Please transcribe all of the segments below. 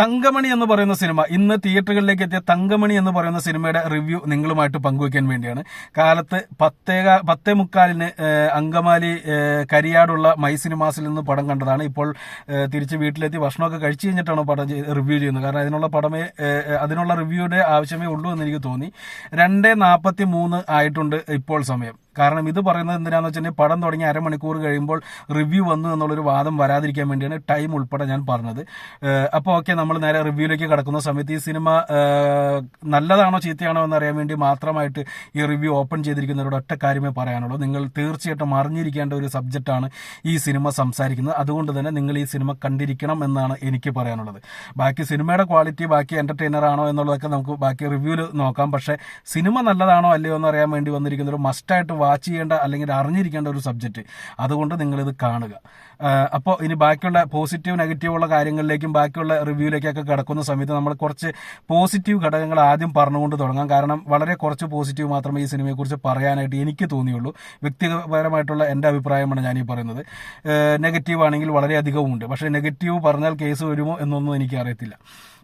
തങ്കമണി എന്ന് പറയുന്ന സിനിമ ഇന്ന് തിയേറ്ററുകളിലേക്ക് എത്തിയ തങ്കമണി എന്ന് പറയുന്ന സിനിമയുടെ റിവ്യൂ നിങ്ങളുമായിട്ട് പങ്കുവയ്ക്കാൻ വേണ്ടിയാണ്. കാലത്ത് പത്തേക പത്തേ മുക്കാലിന് അങ്കമാലി കരിയാടുള്ള മൈ സിനിമാസിൽ നിന്ന് പടം കണ്ടതാണ്. ഇപ്പോൾ തിരിച്ച് വീട്ടിലെത്തി ഭക്ഷണമൊക്കെ കഴിച്ചു കഴിഞ്ഞിട്ടാണ് പടം റിവ്യൂ ചെയ്യുന്നത്. കാരണം അതിനുള്ള പടമേ അതിനുള്ള റിവ്യൂയുടെ ആവശ്യമേ ഉള്ളൂ എന്ന് എനിക്ക് തോന്നി. രണ്ട് നാൽപ്പത്തി മൂന്ന് ആയിട്ടുണ്ട് ഇപ്പോൾ സമയം. കാരണം ഇത് പറയുന്നത് എന്തിനാന്ന് വെച്ചിട്ടുണ്ടെങ്കിൽ പടം തുടങ്ങി അരമണിക്കൂർ കഴിയുമ്പോൾ റിവ്യൂ വന്നു എന്നുള്ളൊരു വാദം വരാതിരിക്കാൻ വേണ്ടിയാണ് ടൈം ഉൾപ്പെടെ ഞാൻ പറഞ്ഞത്. അപ്പോൾ ഓക്കെ നമ്മൾ നേരെ റിവ്യൂയിലേക്ക് കിടക്കുന്ന സമയത്ത് ഈ സിനിമ നല്ലതാണോ ചീത്തയാണോ എന്ന് അറിയാൻ വേണ്ടി മാത്രമായിട്ട് ഈ റിവ്യൂ ഓപ്പൺ ചെയ്തിരിക്കുന്നവരോട് ഒറ്റ കാര്യമേ പറയാനുള്ളൂ. നിങ്ങൾ തീർച്ചയായിട്ടും അറിഞ്ഞിരിക്കേണ്ട ഒരു സബ്ജക്റ്റാണ് ഈ സിനിമ സംസാരിക്കുന്നത്. അതുകൊണ്ട് തന്നെ നിങ്ങൾ ഈ സിനിമ കണ്ടിരിക്കണം എന്നാണ് എനിക്ക് പറയാനുള്ളത്. ബാക്കി സിനിമയുടെ ക്വാളിറ്റി ബാക്കി എന്റർടൈനർ ആണോ എന്നുള്ളതൊക്കെ നമുക്ക് ബാക്കി റിവ്യൂവിൽ നോക്കാം. പക്ഷേ സിനിമ നല്ലതാണോ അല്ലയോ എന്ന് അറിയാൻ വേണ്ടി വന്നിരിക്കുന്ന ഒരു മസ്റ്റായിട്ട് വാച്ച് ചെയ്യേണ്ട അല്ലെങ്കിൽ അറിഞ്ഞിരിക്കേണ്ട ഒരു സബ്ജക്റ്റ് അതുകൊണ്ട് നിങ്ങളിത് കാണുക. അപ്പോൾ ഇനി ബാക്കിയുള്ള പോസിറ്റീവ് നെഗറ്റീവ് ഉള്ള കാര്യങ്ങളിലേക്കും ബാക്കിയുള്ള റിവ്യൂലേക്കൊക്കെ കിടക്കുന്ന സമയത്ത് നമ്മൾ കുറച്ച് പോസിറ്റീവ് ഘടകങ്ങൾ ആദ്യം പറഞ്ഞുകൊണ്ട് തുടങ്ങാം. കാരണം വളരെ കുറച്ച് പോസിറ്റീവ് മാത്രമേ ഈ സിനിമയെക്കുറിച്ച് പറയാനായിട്ട് എനിക്ക് തോന്നിയുള്ളൂ. വ്യക്തിപരമായിട്ടുള്ള എന്റെ അഭിപ്രായമാണ് ഞാനീ പറയുന്നത്. നെഗറ്റീവ് ആണെങ്കിൽ വളരെയധികവും ഉണ്ട് പക്ഷേ നെഗറ്റീവ് പറഞ്ഞാൽ കേസ് വരുമോ എന്നൊന്നും എനിക്ക് അറിയത്തില്ല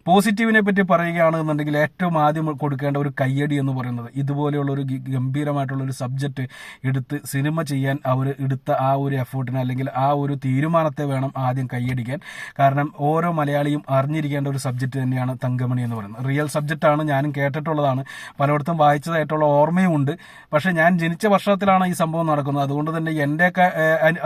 പോസിറ്റീവിനെ പറ്റി പറയുകയാണെന്നുണ്ടെങ്കിൽ ഏറ്റവും ആദ്യം കൊടുക്കേണ്ട ഒരു കയ്യടി എന്ന് പറയുന്നത് ഇതുപോലെയുള്ള ഒരു ഗംഭീരമായിട്ടുള്ള ഒരു സബ്ജക്റ്റ് എടുത്ത് സിനിമ ചെയ്യാൻ അവർ എടുത്ത ആ ഒരു എഫേർട്ടിന് അല്ലെങ്കിൽ ആ ഒരു തീരുമാനത്തെ വേണം ആദ്യം കയ്യടിക്കാൻ. കാരണം ഓരോ മലയാളിയും അറിഞ്ഞിരിക്കേണ്ട ഒരു സബ്ജക്റ്റ് തന്നെയാണ് തങ്കമണി എന്ന് പറയുന്നത്. റിയൽ സബ്ജക്റ്റാണ് ഞാനും കേട്ടിട്ടുള്ളതാണ്. പലയിടത്തും വായിച്ചതായിട്ടുള്ള ഓർമ്മയും ഉണ്ട്. പക്ഷേ ഞാൻ ജനിച്ച വർഷത്തിലാണ് ഈ സംഭവം നടക്കുന്നത്. അതുകൊണ്ട് തന്നെ എന്റെയൊക്കെ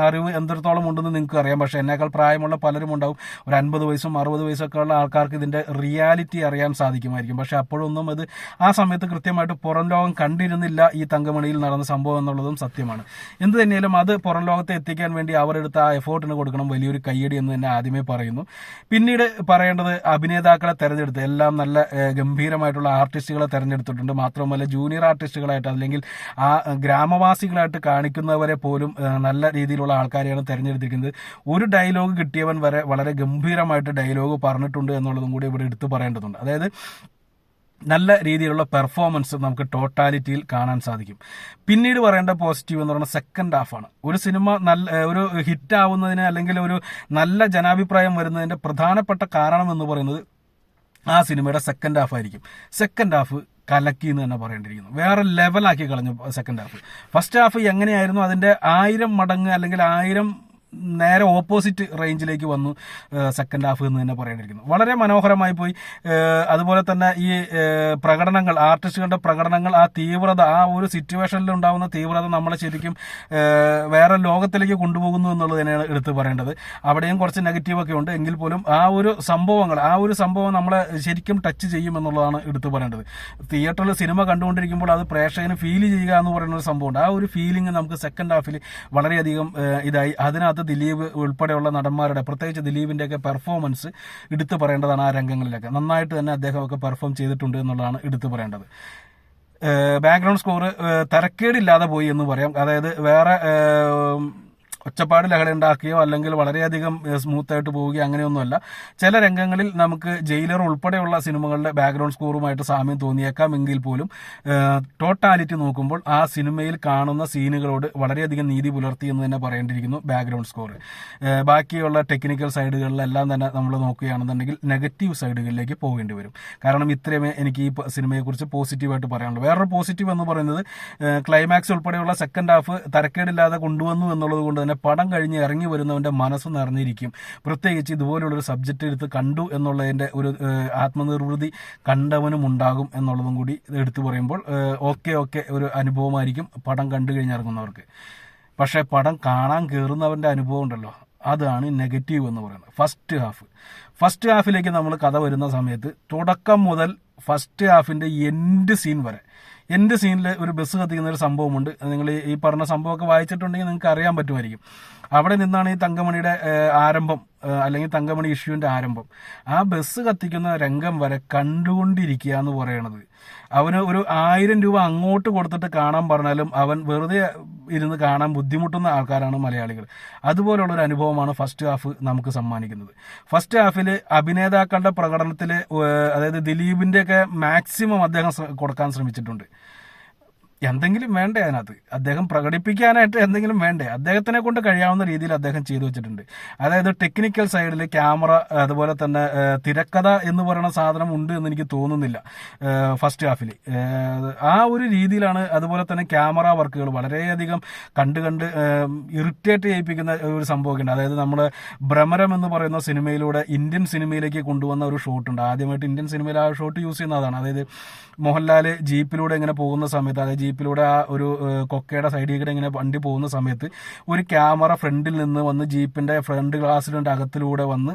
അറിവ് എന്തൊരുത്തോളം ഉണ്ടെന്ന് നിങ്ങൾക്ക് അറിയാം പക്ഷേ എന്നേക്കാൾ പ്രായമുള്ള പലരും ഉണ്ടാവും ഒരു അൻപത് വയസ്സും അറുപത് വയസ്സൊക്കെ ഉള്ള ആൾക്കാർക്ക് ഇതിന്റെ റിയാലിറ്റി അറിയാൻ സാധിക്കുമായിരിക്കും. പക്ഷെ അപ്പോഴൊന്നും അത് ആ സമയത്ത് കൃത്യമായിട്ട് പുറം ലോകം കണ്ടിരുന്നില്ല ഈ തങ്കമണിയിൽ നടന്ന സംഭവം എന്നുള്ളതും സത്യമാണ്. എന്ത് തന്നെയാലും അത് പുറം ലോകത്തെ എത്തിക്കാൻ വേണ്ടി അവരെടുത്ത ആ എഫേർട്ടിന് കൊടുക്കണം വലിയൊരു കയ്യടി എന്ന് തന്നെ ആദ്യമേ പറയുന്നു. പിന്നീട് പറയേണ്ടത് അഭിനേതാക്കളെ തെരഞ്ഞെടുത്ത് എല്ലാം നല്ല ഗംഭീരമായിട്ടുള്ള ആർട്ടിസ്റ്റുകളെ തെരഞ്ഞെടുത്തിട്ടുണ്ട്. മാത്രമല്ല ജൂനിയർ ആർട്ടിസ്റ്റുകളായിട്ട് അല്ലെങ്കിൽ ആ ഗ്രാമവാസികളായിട്ട് കാണിക്കുന്നവരെ പോലും നല്ല രീതിയിലുള്ള ആൾക്കാരെയാണ് തെരഞ്ഞെടുത്തിരിക്കുന്നത്. ഒരു ഡയലോഗ് കിട്ടിയവൻ വരെ വളരെ ഗംഭീരമായിട്ട് ഡയലോഗ് പറഞ്ഞിട്ടുണ്ട് എന്നുള്ളതും കൂടി ഇവിടെ എടുത്തു പറയേണ്ടതുണ്ട്. അതായത് നല്ല രീതിയിലുള്ള പെർഫോമൻസ് നമുക്ക് ടോട്ടാലിറ്റിയിൽ കാണാൻ സാധിക്കും. പിന്നീട് പറയേണ്ട പോസിറ്റീവ് എന്ന് പറയുന്നത് സെക്കൻഡ് ഹാഫാണ് ഒരു സിനിമ നല്ല ഒരു ഹിറ്റ് ആവുന്നതിന് അല്ലെങ്കിൽ ഒരു നല്ല ജനാഭിപ്രായം വരുന്നതിന്റെ പ്രധാനപ്പെട്ട കാരണം എന്ന് പറയുന്നത് ആ സിനിമയുടെ സെക്കൻഡ് ഹാഫ് ആയിരിക്കും. സെക്കൻഡ് ഹാഫ് കലക്കി എന്ന് തന്നെ പറയേണ്ടിയിരിക്കുന്നു. വേറെ ലെവലാക്കി കളഞ്ഞു സെക്കൻഡ് ഹാഫ് ഫസ്റ്റ് ഹാഫ് എങ്ങനെയായിരുന്നു? അതിന്റെ ആയിരം മടങ്ങ് അല്ലെങ്കിൽ ആയിരം നേരെ ഓപ്പോസിറ്റ് റേഞ്ചിലേക്ക് വന്നു സെക്കൻഡ് ഹാഫ് എന്ന് തന്നെ പറയാനിരിക്കുന്നു. വളരെ മനോഹരമായി പോയി. അതുപോലെ തന്നെ ഈ പ്രകടനങ്ങൾ ആർട്ടിസ്റ്റുകളുടെ പ്രകടനങ്ങൾ ആ തീവ്രത ആ ഒരു സിറ്റുവേഷനിൽ ഉണ്ടാകുന്ന തീവ്രത നമ്മളെ ശരിക്കും വേറെ ലോകത്തിലേക്ക് കൊണ്ടുപോകുന്നു എന്നുള്ളത് തന്നെയാണ് എടുത്തു പറയേണ്ടത്. അവിടെയും കുറച്ച് നെഗറ്റീവ് ഒക്കെ ഉണ്ട്. എങ്കിൽ പോലും ആ ഒരു സംഭവങ്ങൾ ആ ഒരു സംഭവം നമ്മളെ ശരിക്കും ടച്ച് ചെയ്യും എന്നുള്ളതാണ് എടുത്തു പറയേണ്ടത്. തിയേറ്ററിൽ സിനിമ കണ്ടുകൊണ്ടിരിക്കുമ്പോൾ അത് പ്രേക്ഷകന് ഫീൽ ചെയ്യുക എന്ന് പറയുന്ന ഒരു സംഭവമുണ്ട്. ആ ഒരു ഫീലിംഗ് നമുക്ക് സെക്കൻഡ് ഹാഫിൽ വളരെയധികം ഇതായി. അതിനകത്ത് ദിലീപ് ഉൾപ്പെടെയുള്ള നടന്മാരുടെ പ്രത്യേകിച്ച് ദിലീപിന്റെയൊക്കെ പെർഫോമൻസ് എടുത്തു പറയേണ്ടതാണ് ആ രംഗങ്ങളിലൊക്കെ. നന്നായിട്ട് തന്നെ അദ്ദേഹമൊക്കെ പെർഫോം ചെയ്തിട്ടുണ്ട് എന്നുള്ളതാണ് എടുത്തു പറയേണ്ടത്. ബാക്ക്ഗ്രൗണ്ട് സ്കോർ തരക്കേടില്ലാതെ പോയി എന്ന് പറയാം. അതായത് വേറെ ഒച്ചപ്പാട് ലഹള ഉണ്ടാക്കുകയോ അല്ലെങ്കിൽ വളരെയധികം സ്മൂത്ത് ആയിട്ട് പോവുകയോ അങ്ങനെയൊന്നുമല്ല. ചില രംഗങ്ങളിൽ നമുക്ക് ജയിലർ ഉൾപ്പെടെയുള്ള സിനിമകളുടെ ബാക്ക്ഗ്രൗണ്ട് സ്കോറുമായിട്ട് സാമ്യം തോന്നിയേക്കാം എങ്കിൽ പോലും ടോട്ടാലിറ്റി നോക്കുമ്പോൾ ആ സിനിമയിൽ കാണുന്ന സീനുകളോട് വളരെയധികം നീതി പുലർത്തി എന്ന് തന്നെ പറയേണ്ടിയിരിക്കുന്നു ബാക്ക്ഗ്രൗണ്ട് സ്കോർ ബാക്കിയുള്ള ടെക്നിക്കൽ സൈഡുകളിലെല്ലാം തന്നെ നമ്മൾ നോക്കുകയാണെന്നുണ്ടെങ്കിൽ നെഗറ്റീവ് സൈഡുകളിലേക്ക് പോകേണ്ടി വരും. കാരണം ഇത്രയുമേ എനിക്ക് ഈ സിനിമയെക്കുറിച്ച് പോസിറ്റീവായിട്ട് പറയാനുള്ളൂ. വേറൊരു പോസിറ്റീവ് എന്ന് പറയുന്നത് ക്ലൈമാക്സ് ഉൾപ്പെടെയുള്ള സെക്കൻഡ് ഹാഫ് തരക്കേടില്ലാതെ കൊണ്ടുവന്നു എന്നുള്ളത് കൊണ്ട് തന്നെ പടം കഴിഞ്ഞ് ഇറങ്ങി വരുന്നവന്റെ മനസ്സ് നിറഞ്ഞിരിക്കും. പ്രത്യേകിച്ച് ഇതുപോലുള്ളൊരു സബ്ജക്റ്റ് എടുത്ത് കണ്ടു എന്നുള്ളതിന്റെ ഒരു ആത്മനിർവൃതി കണ്ടവനും ഉണ്ടാകും എന്നുള്ളതും കൂടി എടുത്തു പറയുമ്പോൾ ഓക്കെ ഓക്കെ ഒരു അനുഭവമായിരിക്കും പടം കണ്ടു കഴിഞ്ഞിറങ്ങുന്നവർക്ക് പക്ഷേ പടം കാണാൻ കയറുന്നവന്റെ അനുഭവം ഉണ്ടല്ലോ അതാണ് നെഗറ്റീവ് എന്ന് പറയുന്നത്. ഫസ്റ്റ് ഹാഫ് ഫസ്റ്റ് ഹാഫിലേക്ക് നമ്മൾ കഥ വരുന്ന സമയത്ത് തുടക്കം മുതൽ ഫസ്റ്റ് ഹാഫിന്റെ എൻഡ് സീൻ വരെ എൻഡ് സീനിൽ ഒരു ബസ് കത്തിക്കുന്ന ഒരു സംഭവമുണ്ട്. നിങ്ങൾ ഈ പറഞ്ഞ സംഭവമൊക്കെ വായിച്ചിട്ടുണ്ടെങ്കിൽ നിങ്ങൾക്ക് അറിയാൻ പറ്റുമായിരിക്കും. അവിടെ നിന്നാണ് ഈ തങ്കമണിയുടെ ആരംഭം അല്ലെങ്കിൽ തങ്കമണി ഇഷ്യൂവിന്റെ ആരംഭം. ആ ബസ് കത്തിക്കുന്ന രംഗം വരെ കണ്ടുകൊണ്ടിരിക്കുക എന്ന് പറയണത്. അവന് ഒരു ആയിരം രൂപ അങ്ങോട്ട് കൊടുത്തിട്ട് കാണാൻ പറഞ്ഞാലും അവൻ വെറുതെ ഇരുന്ന് കാണാൻ ബുദ്ധിമുട്ടുന്ന ആൾക്കാരാണ് മലയാളികൾ. അതുപോലുള്ള ഒരു അനുഭവമാണ് ഫസ്റ്റ് ഹാഫ് നമുക്ക് സമ്മാനിക്കുന്നത്. ഫസ്റ്റ് ഹാഫിൽ അഭിനേതാക്കളുടെ പ്രകടനത്തിൽ അതായത് ദിലീപിന്റെയൊക്കെ മാക്സിമം അദ്ദേഹം കൊടുക്കാൻ ശ്രമിച്ചിട്ടുണ്ട്. എന്തെങ്കിലും വേണ്ടേ അതിനകത്ത്? അദ്ദേഹം പ്രകടിപ്പിക്കാനായിട്ട് എന്തെങ്കിലും വേണ്ടേ? അദ്ദേഹത്തിനെ കൊണ്ട് കഴിയാവുന്ന രീതിയിൽ അദ്ദേഹം ചെയ്തു വെച്ചിട്ടുണ്ട്. അതായത് ടെക്നിക്കൽ സൈഡിൽ ക്യാമറ അതുപോലെ തന്നെ തിരക്കഥ എന്ന് പറയുന്ന സാധനം ഉണ്ട് എന്ന് എനിക്ക് തോന്നുന്നില്ല. ഫസ്റ്റ് ഹാഫിൽ ആ ഒരു രീതിയിലാണ് അതുപോലെ തന്നെ ക്യാമറ വർക്കുകൾ വളരെയധികം കണ്ട് കണ്ട് ഇറിറ്റേറ്റ് ചെയ്യിപ്പിക്കുന്ന ഒരു സംഭവമൊക്കെ ഉണ്ട്. അതായത് നമ്മൾ ഭ്രമരം എന്ന് പറയുന്ന സിനിമയിലൂടെ ഇന്ത്യൻ സിനിമയിലേക്ക് കൊണ്ടുവന്ന ഒരു ഷോട്ട് ഉണ്ട്. ആദ്യമായിട്ട് ഇന്ത്യൻ സിനിമയിൽ ആ ഷോട്ട് യൂസ് ചെയ്യുന്നതാണ്. അതായത് മോഹൻലാൽ ജീപ്പിലൂടെ ഇങ്ങനെ പോകുന്ന സമയത്ത് അതായത് ജീപ്പിലൂടെ ആ ഒരു കൊക്കയുടെ സൈഡിൽ കൂടെ ഇങ്ങനെ വണ്ടി പോകുന്ന സമയത്ത് ഒരു ക്യാമറ ഫ്രണ്ടിൽ നിന്ന് വന്ന് ജീപ്പിന്റെ ഫ്രണ്ട് ഗ്ലാസ്സിലുണ്ട് അകത്തിലൂടെ വന്ന്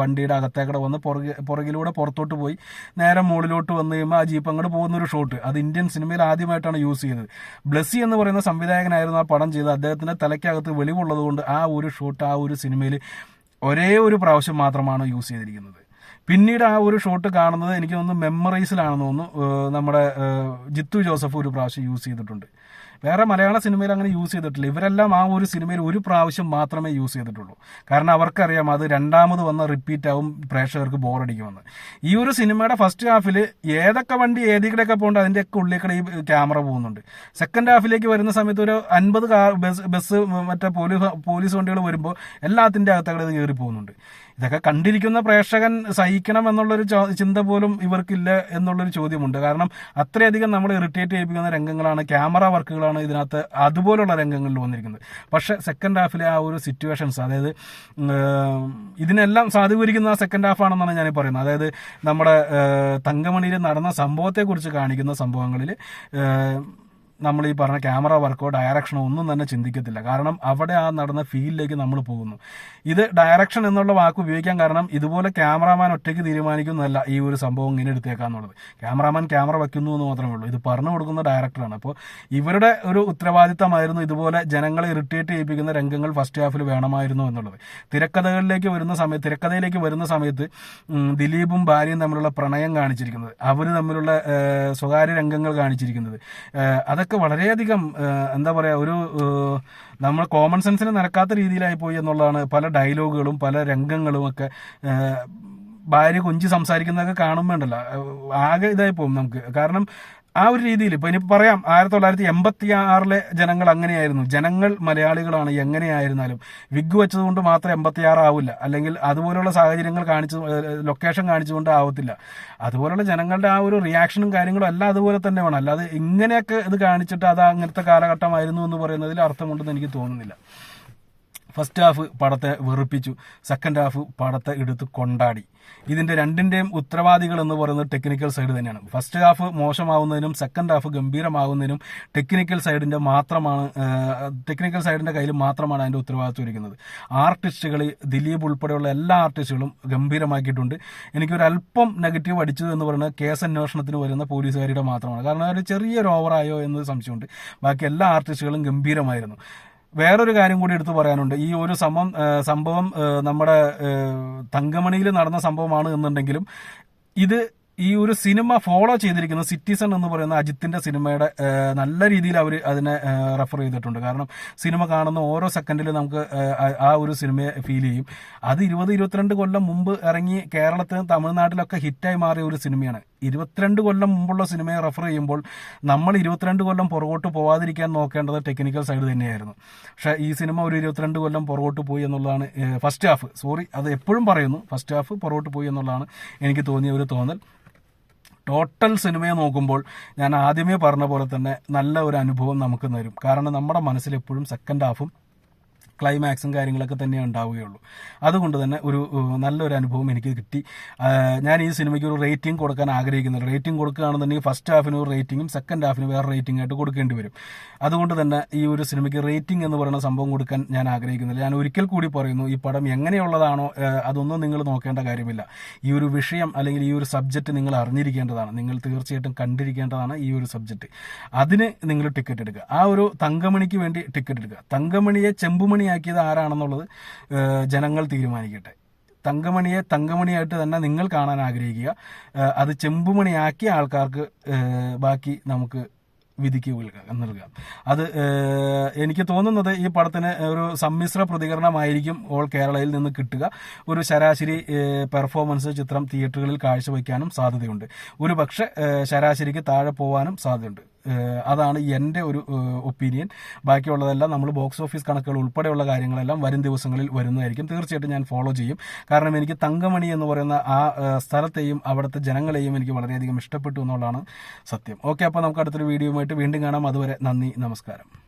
വണ്ടിയുടെ അകത്തേക്കൂടെ വന്ന് പുറകെ പുറകിലൂടെ പുറത്തോട്ട് പോയി നേരെ മുകളിലോട്ട് വന്ന് കഴിയുമ്പോൾ ആ ജീപ്പ് അങ്ങോട്ട് പോകുന്ന ഒരു ഷോട്ട് അത് ഇന്ത്യൻ സിനിമയിൽ ആദ്യമായിട്ടാണ് യൂസ് ചെയ്തത് ബ്ലസ്സി എന്ന് പറയുന്ന സംവിധായകനായിരുന്നു ആ പടം ചെയ്തത്. അദ്ദേഹത്തിന്റെ തലയ്ക്കകത്ത് വെളിവുള്ളത് കൊണ്ട് ആ ഒരു ഷോട്ട് ആ ഒരു സിനിമയിൽ ഒരേ ഒരു പ്രാവശ്യം മാത്രമാണ് യൂസ് ചെയ്തിരിക്കുന്നത്. പിന്നീട് ആ ഒരു ഷോട്ട് കാണുന്നത് എനിക്ക് തോന്നുന്നു മെമ്മറൈസിലാണെന്ന് തോന്നുന്നു നമ്മുടെ ജിത്തു ജോസഫ് ഒരു പ്രാവശ്യം യൂസ് ചെയ്തിട്ടുണ്ട്. വേറെ മലയാള സിനിമയിൽ അങ്ങനെ യൂസ് ചെയ്തിട്ടില്ല. ഇവരെല്ലാം ആ ഒരു സിനിമയിൽ ഒരു പ്രാവശ്യം മാത്രമേ യൂസ് ചെയ്തിട്ടുള്ളൂ. കാരണം അവർക്കറിയാം അത് രണ്ടാമത് വന്ന റിപ്പീറ്റ് ആവും പ്രേക്ഷകർക്ക് ബോറടിക്കുമെന്ന്. ഈ ഒരു സിനിമയുടെ ഫസ്റ്റ് ഹാഫിൽ ഏതൊക്കെ വണ്ടി ഏതികൂടെയൊക്കെ പോകുന്നത് അതിന്റെയൊക്കെ ഉള്ളിൽ കൂടെ ഈ ക്യാമറ പോകുന്നുണ്ട്. സെക്കൻഡ് ഹാഫിലേക്ക് വരുന്ന സമയത്ത് ഒരു അൻപത് ബസ് ബസ് മറ്റേ പോലീസ് പോലീസ് വണ്ടികൾ വരുമ്പോൾ എല്ലാത്തിന്റെ അകത്തവിടെ ഇത് കയറി പോകുന്നുണ്ട്. ഇതൊക്കെ കണ്ടിരിക്കുന്ന പ്രേക്ഷകൻ സഹിക്കണം എന്നുള്ളൊരു ചിന്ത പോലും ഇവർക്കില്ല എന്നുള്ളൊരു ചോദ്യമുണ്ട്. കാരണം അത്രയധികം നമ്മൾ ഇറിറ്റേറ്റ് ചെയ്യിപ്പിക്കുന്ന രംഗങ്ങളാണ് ക്യാമറ വർക്കുകളാണ് ഇതിനകത്ത് അതുപോലുള്ള രംഗങ്ങളിൽ വന്നിരിക്കുന്നത്. പക്ഷെ സെക്കൻഡ് ഹാഫിലെ ആ ഒരു സിറ്റുവേഷൻസ് അതായത് ഇതിനെല്ലാം സാധൂകരിക്കുന്ന സെക്കൻഡ് ഹാഫ് ആണെന്നാണ് ഞാൻ പറയുന്നത്. അതായത് നമ്മുടെ തങ്കമണിയിൽ നടന്ന സംഭവത്തെക്കുറിച്ച് കാണിക്കുന്ന സംഭവങ്ങളിൽ നമ്മൾ ഈ പറഞ്ഞ ക്യാമറ വർക്കോ ഡയറക്ഷനോ ഒന്നും തന്നെ ചിന്തിക്കത്തില്ല. കാരണം അവിടെ ആ നടന്ന ഫീൽഡിലേക്ക് നമ്മൾ പോകുന്നു. ഇത് ഡയറക്ഷൻ എന്നുള്ള വാക്ക് ഉപയോഗിക്കാൻ കാരണം ഇതുപോലെ ക്യാമറാമാൻ ഒറ്റയ്ക്ക് തീരുമാനിക്കുന്നതല്ല ഈ ഒരു സംഭവം ഇങ്ങനെ എടുത്തേക്കാന്നുള്ളത്. ക്യാമറാമാൻ ക്യാമറ വയ്ക്കുന്നു എന്ന് മാത്രമേ ഉള്ളൂ. ഇത് പറഞ്ഞു കൊടുക്കുന്ന ഡയറക്ടറാണ് അപ്പോൾ ഇവരുടെ ഒരു ഉത്തരവാദിത്തമായിരുന്നു ഇതുപോലെ ജനങ്ങളെ ഇറിറ്റേറ്റ് ചെയ്യിപ്പിക്കുന്ന രംഗങ്ങൾ ഫസ്റ്റ് ഹാഫിൽ വേണമായിരുന്നു എന്നുള്ളത്. തിരക്കഥകളിലേക്ക് വരുന്ന സമയത്ത് തിരക്കഥയിലേക്ക് വരുന്ന സമയത്ത് ദിലീപും ഭാര്യയും തമ്മിലുള്ള പ്രണയം കാണിച്ചിരിക്കുന്നത്. അവർ തമ്മിലുള്ള സ്വകാര്യ രംഗങ്ങൾ കാണിച്ചിരിക്കുന്നത്. ഏഹ്, അതൊക്കെ വളരെയധികം എന്താ പറയുക ഒരു നമ്മൾ കോമൺ സെൻസിന് നിരക്കാത്ത രീതിയിലായി പോയി എന്നുള്ളതാണ് പല ഡയലോഗുകളും പല രംഗങ്ങളും ഒക്കെ ഭാര്യ കൊഞ്ചി സംസാരിക്കുന്നതൊക്കെ കാണുമ്പോണ്ടല്ലോ ആകെ ഇതായി പോകും നമുക്ക്. കാരണം ആ ഒരു രീതിയിൽ ഇപ്പൊ ഇനി പറയാം ആയിരത്തി തൊള്ളായിരത്തി എൺപത്തി ആറിലെ ജനങ്ങൾ അങ്ങനെയായിരുന്നു. ജനങ്ങൾ മലയാളികളാണ് എങ്ങനെയായിരുന്നാലും വിഗ് വെച്ചതുകൊണ്ട് മാത്രം എൺപത്തി ആവില്ല. അല്ലെങ്കിൽ അതുപോലുള്ള സാഹചര്യങ്ങൾ കാണിച്ചു ലൊക്കേഷൻ കാണിച്ചുകൊണ്ട് ആവത്തില്ല. അതുപോലുള്ള ജനങ്ങളുടെ ആ ഒരു റിയാക്ഷനും കാര്യങ്ങളും എല്ലാം അതുപോലെ തന്നെ വേണം. അല്ലാതെ ഇങ്ങനെയൊക്കെ ഇത് കാണിച്ചിട്ട് അത് അങ്ങനത്തെ കാലഘട്ടമായിരുന്നു എന്ന് പറയുന്നതിൽ അർത്ഥമുണ്ടെന്ന് എനിക്ക് തോന്നുന്നില്ല. ഫസ്റ്റ് ഹാഫ് പടത്തെ വെറുപ്പിച്ചു. സെക്കൻഡ് ഹാഫ് പടത്തെ എടുത്ത് കൊണ്ടാടി. ഇതിന്റെ രണ്ടിന്റെയും ഉത്തരവാദികൾ എന്ന് പറയുന്നത് ടെക്നിക്കൽ സൈഡ് തന്നെയാണ്. ഫസ്റ്റ് ഹാഫ് മോശമാവുന്നതിനും സെക്കൻഡ് ഹാഫ് ഗംഭീരമാകുന്നതിനും ടെക്നിക്കൽ സൈഡിന്റെ മാത്രമാണ് ടെക്നിക്കൽ സൈഡിന്റെ കയ്യിൽ മാത്രമാണ് അതിന്റെ ഉത്തരവാദിത്വം ഇരിക്കുന്നത്. ആർട്ടിസ്റ്റുകൾ ദിലീപ് ഉൾപ്പെടെയുള്ള എല്ലാ ആർട്ടിസ്റ്റുകളും ഗംഭീരമാക്കിയിട്ടുണ്ട്. എനിക്കൊരു അല്പം നെഗറ്റീവ് അടിച്ചത് എന്ന് പറയുന്നത് കേസ് അന്വേഷണത്തിന് വരുന്ന പോലീസുകാരുടെ മാത്രമാണ്. കാരണം ഒരു ചെറിയൊരു ഓവറായോ എന്ന് സംശയമുണ്ട്. ബാക്കി എല്ലാ ആർട്ടിസ്റ്റുകളും ഗംഭീരമായിരുന്നു. വേറൊരു കാര്യം കൂടി എടുത്തു പറയാനുണ്ട്. ഈ ഒരു സംഭവം സംഭവം നമ്മുടെ തങ്കമണിയിൽ നടന്ന സംഭവമാണ് എന്നുണ്ടെങ്കിലും ഇത് ഈ ഒരു സിനിമ ഫോളോ ചെയ്തിരിക്കുന്ന സിറ്റിസൺ എന്ന് പറയുന്ന അജിത്തിന്റെ സിനിമയുടെ നല്ല രീതിയിൽ അവർ അതിനെ റെഫർ ചെയ്തിട്ടുണ്ട്. കാരണം സിനിമ കാണുന്ന ഓരോ സെക്കൻഡിലും നമുക്ക് ആ, ആ ഒരു സിനിമയെ ഫീൽ ചെയ്യും. അത് ഇരുപത് ഇരുപത്തിരണ്ട് കൊല്ലം മുമ്പ് ഇറങ്ങി കേരളത്തിലും തമിഴ്നാട്ടിലൊക്കെ ഹിറ്റായി മാറിയ ഒരു സിനിമയാണ്. ഇരുപത്തിരണ്ട് കൊല്ലം മുമ്പുള്ള സിനിമയെ റെഫർ ചെയ്യുമ്പോൾ നമ്മൾ ഇരുപത്തിരണ്ട് കൊല്ലം പുറകോട്ട് പോവാതിരിക്കാൻ നോക്കേണ്ടത് ടെക്നിക്കൽ സൈഡ് തന്നെയായിരുന്നു. പക്ഷേ ഈ സിനിമ ഒരു ഇരുപത്തിരണ്ട് കൊല്ലം പുറകോട്ട് പോയി എന്നുള്ളതാണ് ഫസ്റ്റ് ഹാഫ്. സോറി അത് എപ്പോഴും പറയുന്നു ഫസ്റ്റ് ഹാഫ് പുറകോട്ട് പോയി എന്നുള്ളതാണ് എനിക്ക് തോന്നിയ ഒരു തോന്നൽ. ടോട്ടൽ സിനിമയെ നോക്കുമ്പോൾ ഞാൻ ആദ്യമേ പറഞ്ഞ പോലെ തന്നെ നല്ല ഒരു അനുഭവം നമുക്ക് തരും. കാരണം നമ്മുടെ മനസ്സിൽ എപ്പോഴും സെക്കൻഡ് ഹാഫും ക്ലൈമാക്സും കാര്യങ്ങളൊക്കെ തന്നെ ഉണ്ടാവുകയുള്ളൂ. അതുകൊണ്ട് തന്നെ ഒരു നല്ലൊരു അനുഭവം എനിക്ക് കിട്ടി. ഞാൻ ഈ സിനിമയ്ക്ക് ഒരു റേറ്റിംഗ് കൊടുക്കാൻ ആഗ്രഹിക്കുന്നില്ല റേറ്റിംഗ് കൊടുക്കുകയാണെന്നുണ്ടെങ്കിൽ ഫസ്റ്റ് ഹാഫിന് ഒരു റേറ്റിംഗും സെക്കൻഡ് ഹാഫിന് വേറെ റേറ്റിംഗ് ആയിട്ട് കൊടുക്കേണ്ടി വരും. അതുകൊണ്ട് തന്നെ ഈ ഒരു സിനിമയ്ക്ക് റേറ്റിംഗ് എന്ന് പറയുന്ന സംഭവം കൊടുക്കാൻ ഞാൻ ആഗ്രഹിക്കുന്നില്ല. ഞാൻ ഒരിക്കൽ കൂടി പറയുന്നു ഈ പടം എങ്ങനെയുള്ളതാണോ അതൊന്നും നിങ്ങൾ നോക്കേണ്ട കാര്യമില്ല. ഈ ഒരു വിഷയം അല്ലെങ്കിൽ ഈ ഒരു സബ്ജക്റ്റ് നിങ്ങൾ അറിഞ്ഞിരിക്കേണ്ടതാണ്. നിങ്ങൾ തീർച്ചയായിട്ടും കണ്ടിരിക്കേണ്ടതാണ് ഈ ഒരു സബ്ജക്റ്റ് അതിന് നിങ്ങൾ ടിക്കറ്റ് എടുക്കുക. ആ ഒരു തങ്കമണിക്ക് വേണ്ടി ടിക്കറ്റ് എടുക്കുക. തങ്കമണിയെ ചെമ്പുമണിയാക്കിയത് ആരാണെന്നുള്ളത് ജനങ്ങൾ തീരുമാനിക്കട്ടെ. തങ്കമണിയെ തങ്കമണിയായിട്ട് തന്നെ നിങ്ങൾ കാണാൻ ആഗ്രഹിക്കുക. അത് ചെമ്പുമണിയാക്കിയ ആൾക്കാർക്ക് ബാക്കി നമുക്ക് വിധിക്ക് നൽകുക നൽകാം. അത് എനിക്ക് തോന്നുന്നത് ഈ പടത്തിന് ഒരു സമ്മിശ്ര പ്രതികരണമായിരിക്കും ഓൾ കേരളയിൽ നിന്ന് കിട്ടുക. ഒരു ശരാശരി പെർഫോമൻസ് ചിത്രം തിയേറ്ററുകളിൽ കാഴ്ചവെക്കാനും സാധ്യതയുണ്ട്. ഒരു പക്ഷേ ശരാശരിക്ക് താഴെ പോവാനും സാധ്യതയുണ്ട്. അതാണ് എന്റെ ഒരു ഒപ്പീനിയൻ ബാക്കിയുള്ളതെല്ലാം നമ്മൾ ബോക്സ് ഓഫീസ് കണക്കുകൾ ഉൾപ്പെടെയുള്ള കാര്യങ്ങളെല്ലാം വരും ദിവസങ്ങളിൽ വരുന്നതായിരിക്കും. തീർച്ചയായിട്ടും ഞാൻ ഫോളോ ചെയ്യും. കാരണം എനിക്ക് തങ്കമണി എന്ന് പറയുന്ന ആ സ്ഥലത്തെയും അവിടുത്തെ ജനങ്ങളെയും എനിക്ക് വളരെയധികം ഇഷ്ടപ്പെട്ടു എന്നുള്ളതാണ് സത്യം. ഓക്കെ അപ്പോൾ നമുക്ക് അടുത്തൊരു വീഡിയോയുമായിട്ട് വീണ്ടും കാണാം. അതുവരെ നന്ദി നമസ്കാരം.